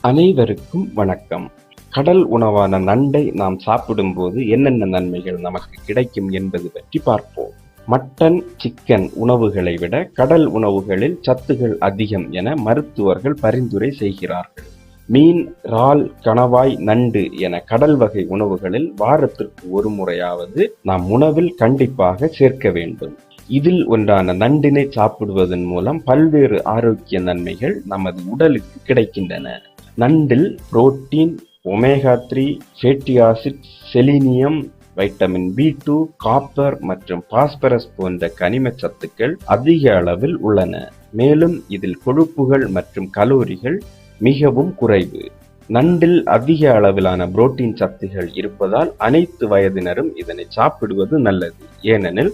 அனைவருக்கும் வணக்கம். கடல் உணவான நண்டை நாம் சாப்பிடும்போது என்னென்ன நன்மைகள் நமக்கு கிடைக்கும் என்பது பற்றி பார்ப்போம். மட்டன் சிக்கன் உணவுகளை விட கடல் உணவுகளில் சத்துகள் அதிகம் என மருத்துவர்கள் பரிந்துரை செய்கிறார்கள். மீன் இறால் கணவாய் நண்டு என கடல் வகை உணவுகளில் வாரத்திற்கு ஒரு முறையாவது நாம் உணவில் கண்டிப்பாக சேர்க்க வேண்டும். இதில் ஒன்றான நண்டினை சாப்பிடுவதன் மூலம் பல்வேறு ஆரோக்கிய நன்மைகள் நமது உடலுக்கு கிடைக்கின்றன. நண்டில் protein omega three fatty acid selenium vitamin B two copper மற்றும் பாஸ்பரஸ் போன்ற கனிம சத்துக்கள் அதிக அளவில் உள்ளன. மேலும் இதில் கொழுப்புகள் மற்றும் கலோரிகள் மிகவும் குறைவு. நண்டில் அதிக அளவிலான புரோட்டீன் சத்துகள் இருப்பதால் அனைத்து வயதினரும் இதனை சாப்பிடுவது நல்லது. ஏனெனில்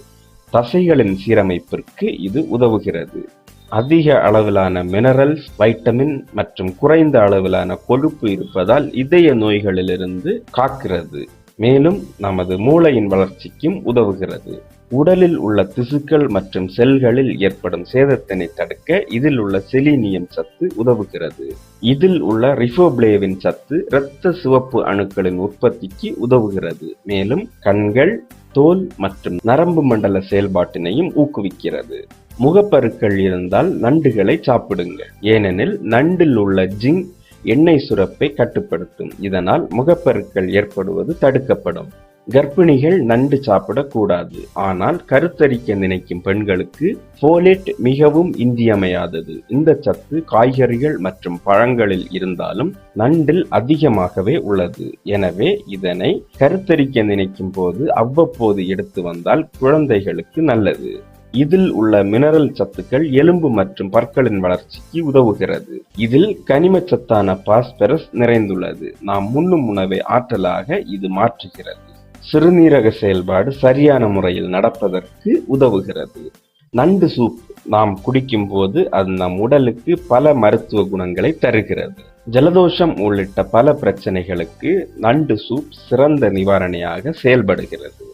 தசைகளின் சீரமைப்பிற்கு இது உதவுகிறது. அதிக அளவிலான மினரல்ஸ் வைட்டமின் மற்றும் குறைந்த அளவிலான கொழுப்பு இருப்பதால் இதய நோய்களிலிருந்து காக்கிறது. மேலும் நமது மூளையின் வளர்ச்சிக்கும் உதவுகிறது. உடலில் உள்ள திசுக்கள் மற்றும் செல்களில் ஏற்படும் சேதத்தினை தடுக்க இதில் உள்ள செலினியம் சத்து உதவுகிறது. இதில் உள்ள ரிஃபோப்ளேவின் சத்து இரத்த சிவப்பு அணுக்களின் உற்பத்திக்கு உதவுகிறது. மேலும் கண்கள் தோல் மற்றும் நரம்பு மண்டல செயல்பாட்டினையும் ஊக்குவிக்கிறது. முகப்பருக்கள் இருந்தால் நண்டுகளை சாப்பிடுங்கள் ஏனெனில் நண்டில் உள்ள ஜிங் எண்ணெய் சுரப்பை கட்டுப்படுத்தும். இதனால் முகப்பருக்கள் ஏற்படுவது தடுக்கப்படும். கர்ப்பிணிகள் நண்டு சாப்பிடக்கூடாது. ஆனால் கருத்தரிக்க நினைக்கும் பெண்களுக்கு ஃபோலேட் மிகவும் இன்றியமையாதது இந்த சத்து காய்கறிகள் மற்றும் பழங்களில் இருந்தாலும் நண்டில் அதிகமாகவே உள்ளது. எனவே இதனை கருத்தரிக்க நினைக்கும் போது அவ்வப்போது எடுத்து வந்தால் குழந்தைகளுக்கு நல்லது. இதில் உள்ள மினரல் சத்துக்கள் எலும்பு மற்றும் பற்களின் வளர்ச்சிக்கு உதவுகிறது. இதில் கனிம சத்தான பாஸ்பரஸ் நிறைந்துள்ளது. நாம் உண்ணும் உணவை ஆற்றலாக இது மாற்றுகிறது. சிறுநீரக செயல்பாடு சரியான முறையில் நடப்பதற்கு உதவுகிறது. நண்டு சூப் நாம் குடிக்கும் போது அது நம் உடலுக்கு பல மருத்துவ குணங்களை தருகிறது. ஜலதோஷம் உள்ளிட்ட பல பிரச்சனைகளுக்கு நண்டு சூப் சிறந்த நிவாரணியாக செயல்படுகிறது.